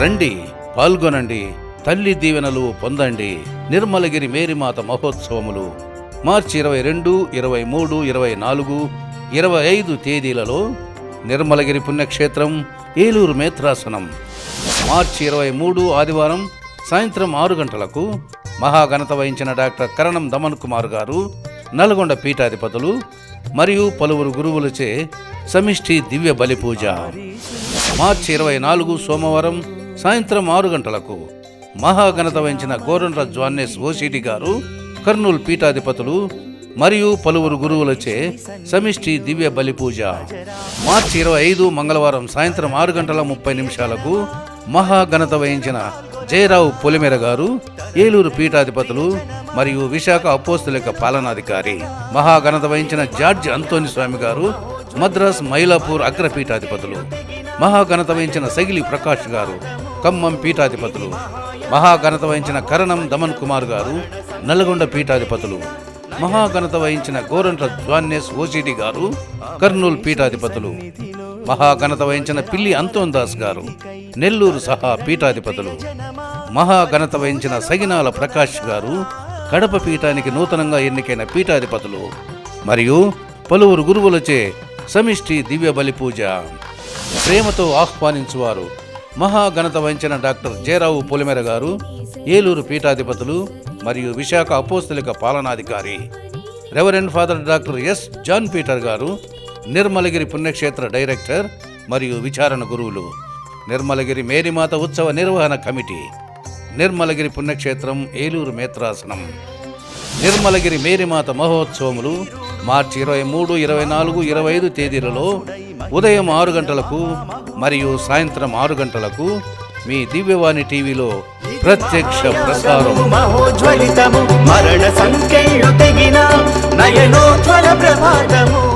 రండి పాల్గొనండి తల్లి దీవెనలు పొందండి. నిర్మలగిరి మేరీమాత మహోత్సవములు మార్చి ఇరవై రెండు ఇరవై మూడు ఇరవై నాలుగు ఇరవై ఐదు తేదీలలో నిర్మలగిరి పుణ్యక్షేత్రం ఏలూరు మేత్రాసనం. మార్చి ఇరవై మూడు ఆదివారం సాయంత్రం ఆరు గంటలకు మహాఘనత వహించిన డాక్టర్ కరణం దమన్ కుమార్ గారు నల్గొండ పీఠాధిపతులు మరియు పలువురు గురువులచే సమిష్టి దివ్య బలి పూజ మార్చి ఇరవై నాలుగు సోమవారం సాయంత్రం ఆరు గంటలకు మహాఘనత వహించిన గోరంట్ల జ్వాన్నేస్ ఓసిడి గారు కర్నూలు పీఠాధిపతులు మరియు పలువురు గురువులచే సమిష్టి దివ్య బలి పూజ. మార్చి ఇరవై ఐదు మంగళవారం సాయంత్రం ఆరు గంటల ముప్పై నిమిషాలకు మహాఘనత వహించిన జయరావు పొలిమెర గారు ఏలూరు పీఠాధిపతులు మరియు విశాఖ అపోస్తులిక పాలనాధికారి. మహాఘనత వహించిన జార్జ్ అంతోని స్వామి గారు మద్రాస్ మైలాపూర్ అగ్రపీఠాధిపతులు. మహాఘనత వహించిన సగిలి ప్రకాష్ గారు ఖమ్మం పీఠాధిపతులు. మహాఘనత వహించిన కరణం దమన్ కుమార్ గారు నల్గొండ పీఠాధిపతులు. మహాఘనత వహించిన గోరంట్ల జ్వాన్యస్ ఓసిడి గారు కర్నూలు పీఠాధిపతులు. మహాఘనత వహించిన పిల్లి అంతోన్ దాస్ గారు నెల్లూరు సహా పీఠాధిపతులు. మహాఘనత వహించిన సగినాల ప్రకాష్ గారు కడప పీఠానికి నూతనంగా ఎన్నికైన పీఠాధిపతులు. మరియు పలువురు గురువులచే సమిష్టి దివ్య బలి పూజ. ప్రేమతో ఆహ్వానించువారు మహాఘనత వహించిన డాక్టర్ జయరావు పొలిమెర గారు ఏలూరు పీఠాధిపతులు మరియు విశాఖ అపోస్తలిక పాలనాధికారి. Reverend father doctor S John Peter గారు నిర్మలగిరి పుణ్యక్షేత్ర డైరెక్టర్ మరియు విచారణ గురువులు. నిర్మలగిరి మేరీమాత ఉత్సవ నిర్వహణ కమిటీ. నిర్మలగిరి పుణ్యక్షేత్రం ఏలూరు మేత్రాసనం. నిర్మలగిరి మేరీమాత మహోత్సవములు మార్చి ఇరవై మూడు ఇరవై నాలుగు ఇరవై ఐదు తేదీలలో ఉదయం ఆరు గంటలకు మరియు సాయంత్రం ఆరు గంటలకు మీ దివ్యవాణి టీవీలో ప్రత్యక్ష ప్రసారం. మహోజ్వలితము మరణ సంఖ్యలు తెగిన నయనోజ్వల ప్రభాతము.